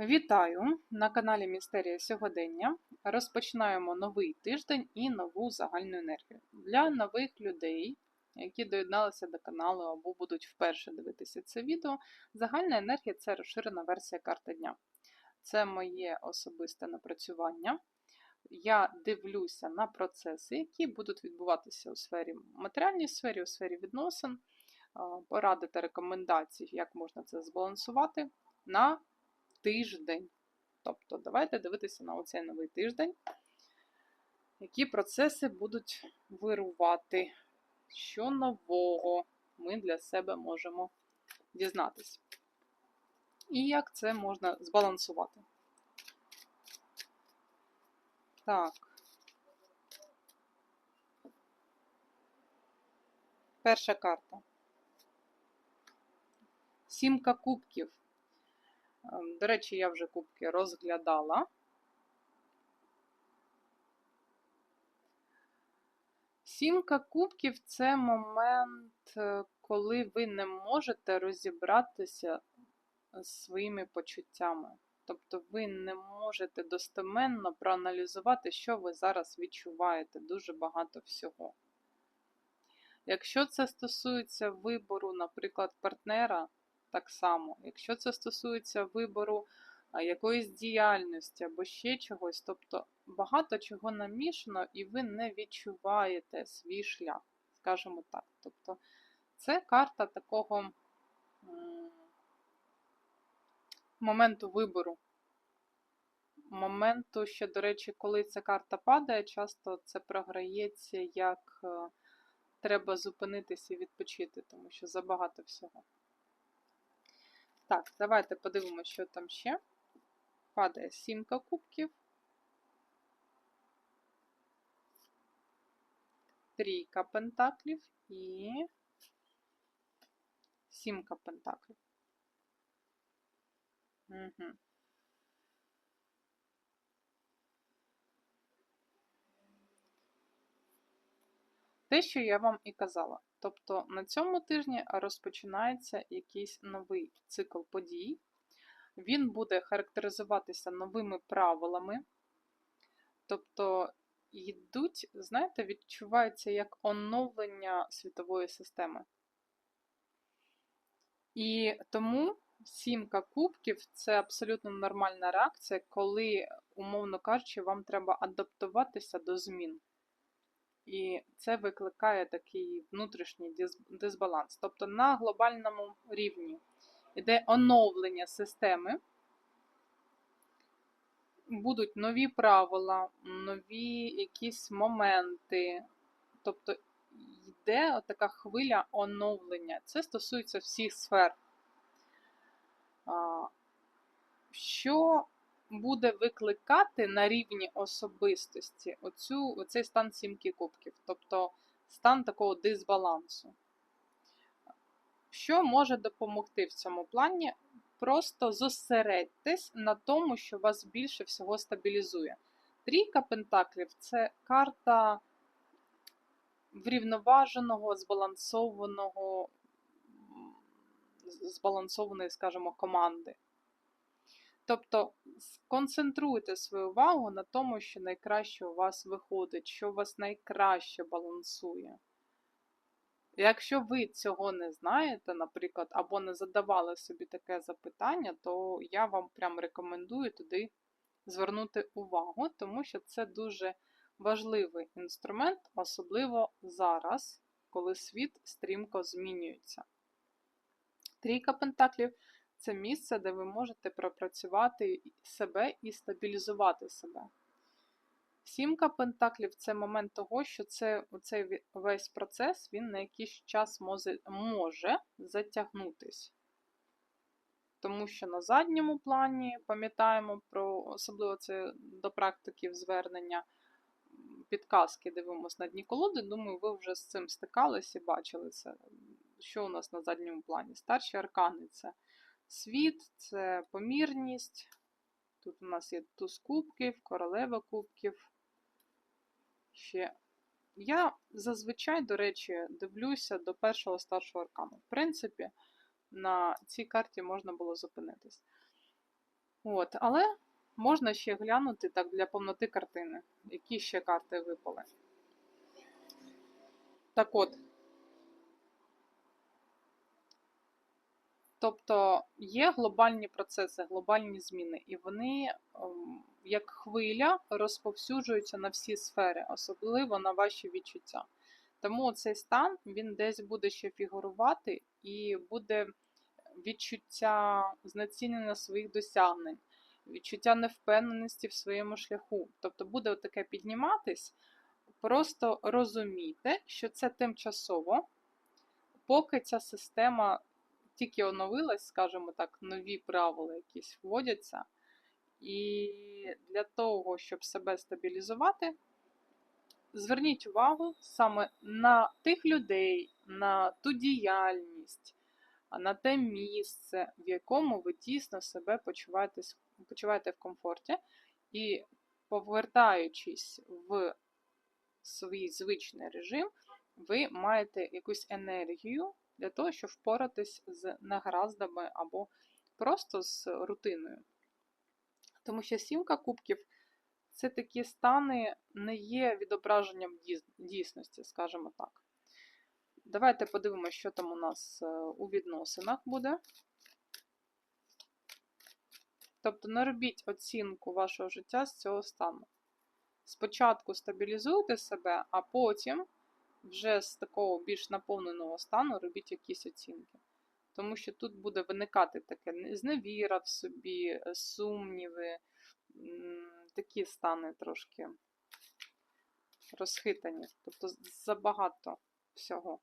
Вітаю на каналі Містерія Сьогодення. Розпочинаємо новий тиждень і нову загальну енергію. Для нових людей, які доєдналися до каналу або будуть вперше дивитися це відео, загальна енергія це розширена версія карти дня. Це моє особисте напрацювання. Я дивлюся на процеси, які будуть відбуватися у сфері матеріальній сфері, у сфері відносин, поради та рекомендації, як можна це збалансувати на тиждень. Тобто, давайте дивитися на оцей новий тиждень, які процеси будуть вирувати, що нового ми для себе можемо дізнатися. І як це можна збалансувати. Так. Перша карта. Сімка кубків. Ем, До речі, я вже кубки розглядала. Сімка кубків це момент, е, коли ви не можете розібратися з своїми почуттями. Тобто ви не можете достеменно проаналізувати, що ви зараз відчуваєте, дуже багато всього. Якщо це стосується вибору, наприклад, партнера, так само. Якщо це стосується вибору якоїсь діяльності або ще чогось, тобто багато чого намішано, і ви не відчуваєте свій шлях, скажімо так. Тобто це карта такого моменту вибору. Моменту, що, до речі, коли ця карта падає, часто це програється як е, треба зупинитися і відпочити, тому що забагато всього. Так, давайте подивимося, що там ще. Падає сімка кубків. Трійка пентаклів і сімка пентаклів. Угу. Те, що я вам і казала. Тобто на цьому тижні розпочинається якийсь новий цикл подій. Він буде характеризуватися новими правилами. Тобто йдуть, знаєте, відчувається як оновлення світової системи. І тому сімка кубків це абсолютно нормальна реакція, коли, умовно кажучи, вам треба адаптуватися до змін. І це викликає такий внутрішній дисбаланс. Тобто на глобальному рівні йде оновлення системи, будуть нові правила, нові якісь моменти. Тобто йде така хвиля оновлення. Це стосується всіх сфер. Що буде викликати на рівні особистості оцю, оцей стан сімки кубків, тобто стан такого дисбалансу. Що може допомогти в цьому плані? Просто зосередьтесь на тому, що вас більше всього стабілізує. Трійка пентаклів це карта врівноваженого, збалансованого, збалансованої, скажімо, команди. Тобто сконцентруйте свою увагу на тому, що найкраще у вас виходить, що у вас найкраще балансує. Якщо ви цього не знаєте, наприклад, або не задавали собі таке запитання, то я вам прям рекомендую туди звернути увагу, тому що це дуже важливий інструмент, особливо зараз, коли світ стрімко змінюється. Трійка пентаклів це місце, де ви можете пропрацювати себе і стабілізувати себе. Сімка пентаклів це момент того, що це, цей весь процес він на якийсь час може, може затягнутись. Тому що на задньому плані пам'ятаємо про, особливо це до практиків звернення, підказки дивимося на дні колоди. Думаю, ви вже з цим стикались і бачили це. Що у нас на задньому плані? Старші аркани це світ, це помірність. Тут у нас є туз кубків, королева кубків. Ще. Я зазвичай, до речі, дивлюся до першого старшого аркану. В принципі, на цій карті можна було зупинитись. От, але можна ще глянути так для повноти картини, які ще карти випали. Так от. Тобто є глобальні процеси, глобальні зміни, і вони, ем, як хвиля, розповсюджуються на всі сфери, особливо на ваші відчуття. Тому цей стан він десь буде ще фігурувати і буде відчуття знецінення своїх досягнень, відчуття невпевненості в своєму шляху. Тобто буде таке підніматись, просто розумійте, що це тимчасово, поки ця система тільки оновилась, скажімо так, нові правила якісь вводяться. І для того, щоб себе стабілізувати, зверніть увагу саме на тих людей, на ту діяльність, на те місце, в якому ви дійсно себе почуваєте в комфорті, і повертаючись в свій звичний режим, ви маєте якусь енергію для того, щоб впоратись з негараздами або просто з рутиною. Тому що сімка кубків це такі стани не є відображенням дійсності, скажімо так. Давайте подивимося, що там у нас е, у відносинах буде. Тобто не робіть оцінку вашого життя з цього стану. Спочатку стабілізуйте себе, а потім вже з такого більш наповненого стану робіть якісь оцінки. Тому що тут буде виникати таке зневіра в собі, е, сумніви, такі стани трошки розхитані, тобто забагато всього.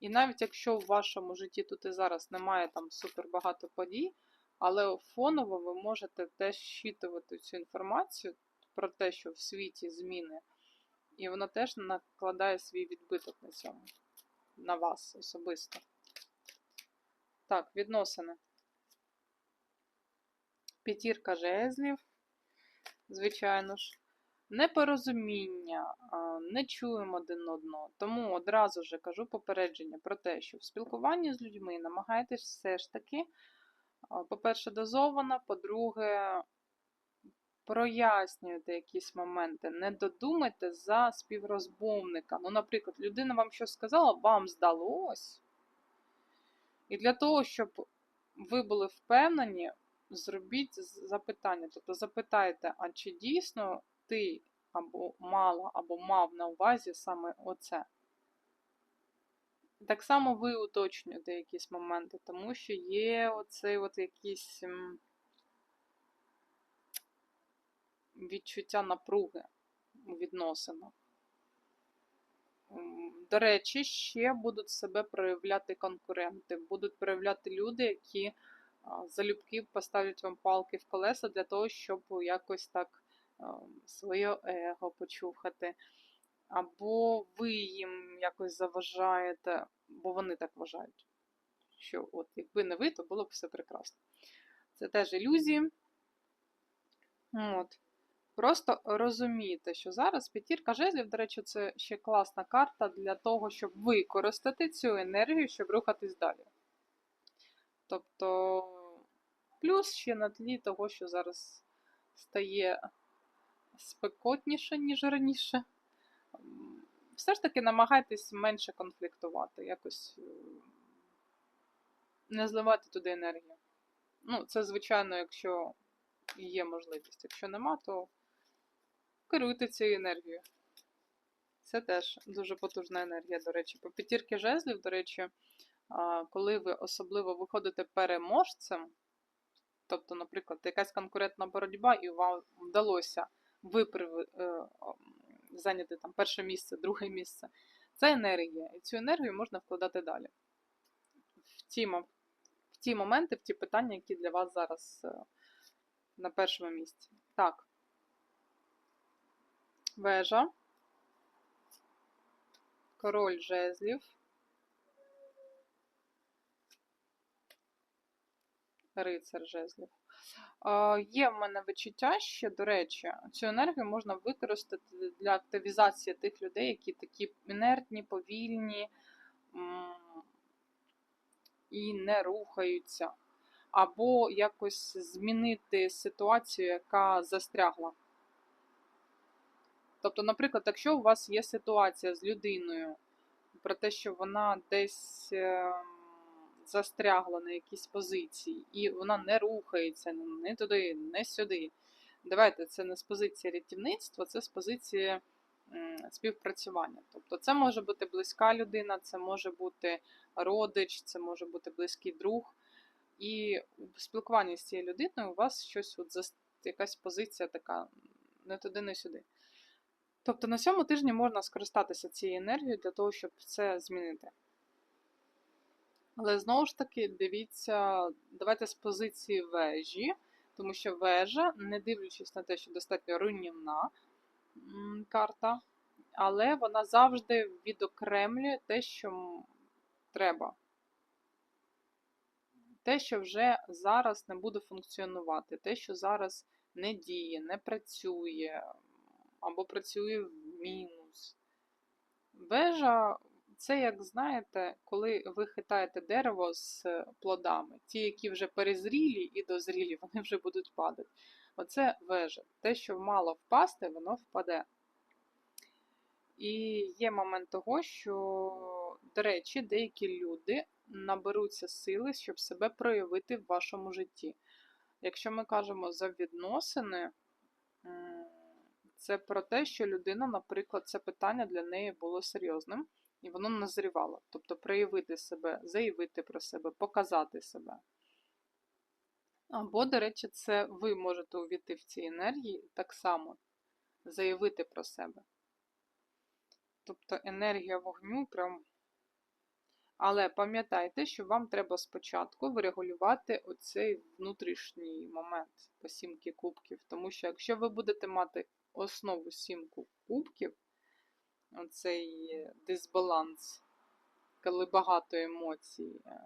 І навіть якщо в вашому житті тут і зараз немає там супер багато подій, але фоново ви можете теж щитувати цю інформацію про те, що в світі зміни, і воно теж накладає свій відбиток на цьому, на вас особисто. Так, відносини. П'ятірка жезлів, звичайно ж непорозуміння, не чуємо один одного. Тому одразу ж кажу попередження про те, що в спілкуванні з людьми намагайтесь все ж таки, по-перше, дозовано, по-друге, прояснюйте якісь моменти, не додумайте за співрозмовника. Ну, наприклад, людина вам щось сказала, вам здалось. І для того, щоб ви були впевнені, зробіть запитання. Тобто запитайте, а чи дійсно ти або мала, або мав на увазі саме оце. Так само ви уточнюєте якісь моменти, тому що є оцей от якийсь відчуття напруги у відносинах. До речі, ще будуть себе проявляти конкуренти, будуть проявляти люди, які залюбки поставлять вам палки в колеса для того, щоб якось так своє его почухати, або ви їм якось заважаєте, бо вони так вважають, що от якби не ви, то було б все прекрасно. Це теж ілюзії. От. Просто розумійте, що зараз п'ятірка жезлів, до речі, це ще класна карта для того, щоб використати цю енергію, щоб рухатись далі. Тобто, плюс ще на тлі того, що зараз стає спекотніше, ніж раніше. Все ж таки намагайтесь менше конфліктувати, якось е, не зливати туди енергію. Ну, це, звичайно, якщо є можливість. Якщо нема, то керуйте цією енергією. Це теж дуже потужна енергія, до речі. По п'ятірки жезлів, до речі, коли ви особливо виходите переможцем, тобто, наприклад, якась конкурентна боротьба, і вам вдалося виправ... Е, зайняти там перше місце, друге місце. Це енергія. І цю енергію можна вкладати далі. В в ті моменти, в ті питання, які для вас зараз е, на першому місці. Так. Вежа. Король жезлів. Рицар жезлів. Є в мене відчуття ще, до речі, цю енергію можна використати для активізації тих людей, які такі інертні, повільні і не рухаються. або якось змінити ситуацію, яка застрягла. Тобто, наприклад, якщо у вас є ситуація з людиною про те, що вона десь ем, застрягла на якійсь позиції, і вона не рухається не туди, не сюди. Давайте це не з позиції рятівництва, це з позиції співпрацювання. Тобто, це може бути близька людина, це може бути родич, це може бути близький друг. І в спілкуванні з цією людиною у вас щось, от якась позиція така не туди, не сюди. Тобто на цьому тижні можна скористатися цією енергією для того, щоб це змінити. Але знову ж таки, дивіться, давайте з позиції вежі, тому що вежа, не дивлячись на те, що достатньо руйнівна карта, але вона завжди відокремлює те, що треба. Те, що вже зараз не буде функціонувати, те, що зараз не діє, не працює, або працює в мінус. Вежа це, як знаєте, коли ви хитаєте дерево з плодами. Ті, які вже перезрілі і дозрілі, вони вже будуть падати. Оце вежа. Те, що мало впасти, воно впаде. І є момент того, що, до речі, деякі люди наберуться сили, щоб себе проявити в вашому житті. Якщо ми кажемо за відносини, це про те, що людина, наприклад, це питання для неї було серйозним, і воно назрівало. Тобто проявити себе, заявити про себе, показати себе. Або, до речі, це ви можете увійти в ці енергії так само заявити про себе. Тобто енергія вогню прям. Але пам'ятайте, що вам треба спочатку врегулювати оцей внутрішній момент по сімки кубків. Тому що якщо ви будете мати основу сімку кубків, оцей дисбаланс, коли багато емоцій, е,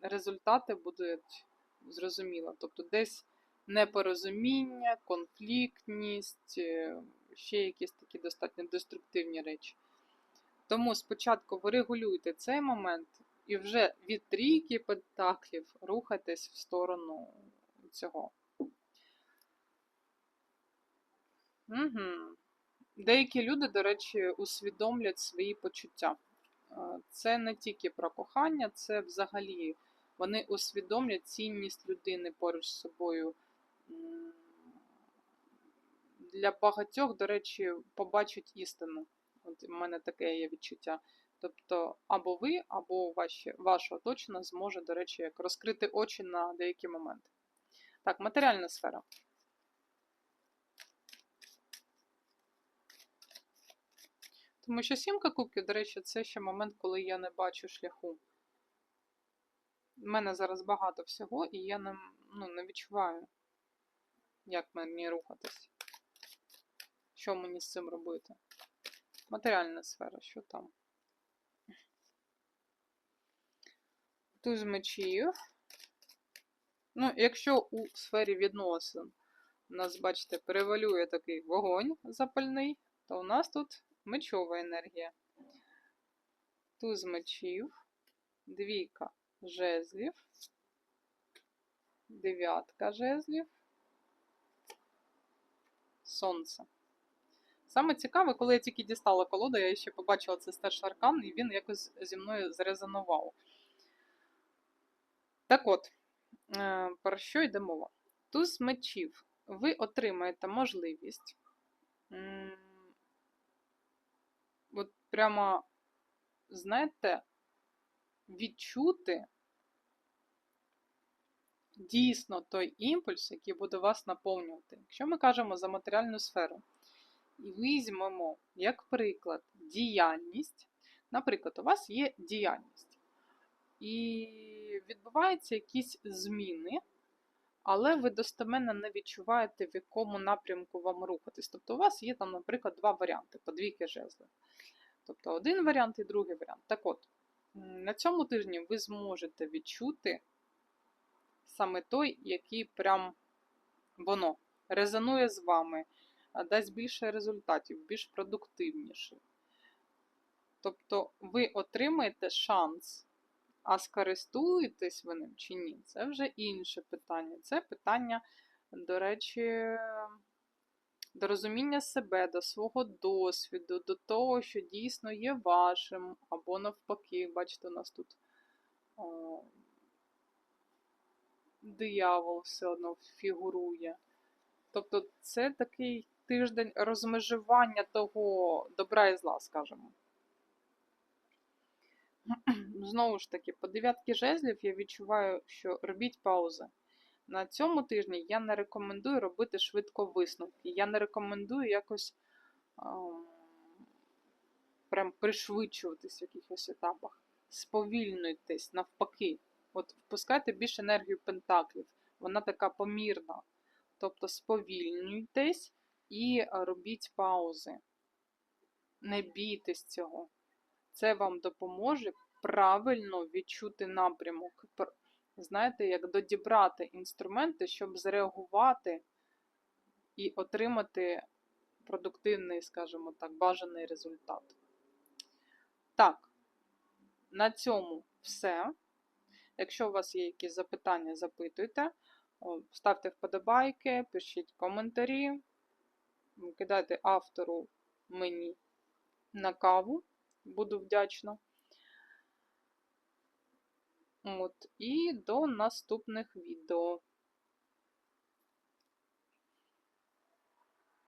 результати будуть зрозуміло. Тобто десь непорозуміння, конфліктність, е, ще якісь такі достатньо деструктивні речі. Тому спочатку ви регулюєте цей момент і вже від трійки пентаклів рухайтесь в сторону цього. Угу. Деякі люди, до речі, усвідомлять свої почуття. Е, це не тільки про кохання, це взагалі вони усвідомлять цінність людини поруч з собою. Для багатьох, до речі, побачать істину. От У мене таке є відчуття. Тобто, або ви, або ваші, ваша оточена зможе, до речі, як розкрити очі на деякі моменти. Так, матеріальна сфера. Тому що сімка кубків, до речі, це ще момент, коли я не бачу шляху. У мене зараз багато всього, і я не, ну, не відчуваю, як мені рухатись. Що мені з цим робити? Матеріальна сфера, що там? Туз мечів. Ну, якщо у сфері відносин у нас, бачите, перевалює такий вогонь запальний, то у нас тут мечова енергія. Туз мечів, двійка жезлів, дев'ятка жезлів, сонце. Саме цікаве, коли я тільки дістала колоду, я ще побачила цей старший аркан, і він якось зі мною зрезонував. Так от, е, про що йде мова? Туз мечів. Ви отримаєте можливість прямо, знаєте, відчути дійсно той імпульс, який буде вас наповнювати. Якщо ми кажемо за матеріальну сферу, і візьмемо, як приклад, діяльність. Наприклад, у вас є діяльність. І відбуваються якісь зміни, але ви достеменно не відчуваєте, в якому напрямку вам рухатись. Тобто, у вас є там, наприклад, два варіанти, по двійки жезли. Тобто один варіант і другий варіант. Так от, на цьому тижні ви зможете відчути саме той, який прям воно резонує з вами, дасть більше результатів, більш продуктивніше. Тобто ви отримаєте шанс А скористуєтесь ви ним чи ні, це вже інше питання. Це питання, до речі, до розуміння себе, до свого досвіду, до того, що дійсно є вашим, або навпаки, бачите, у нас тут о, диявол все одно фігурує. Тобто це такий тиждень розмежування того добра і зла, скажімо. Знову ж таки, по дев'ятки жезлів я відчуваю, що робіть паузи. На цьому тижні я не рекомендую робити швидко висновки. Я не рекомендую якось ем, прям пришвидшуватись в якихось етапах. Сповільнуйтесь навпаки. От впускайте більше енергію пентаклів. Вона така помірна. Тобто сповільнюйтесь і робіть паузи. Не бійтесь цього. Це вам допоможе правильно відчути напрямок. Знаєте, як додібрати інструменти, щоб зреагувати і отримати продуктивний, скажімо так, бажаний результат. Так, на цьому все. Якщо у вас є якісь запитання, запитуйте. Ставте вподобайки, пишіть коментарі, кидайте автору мені на каву, буду вдячна. От, І до наступних відео.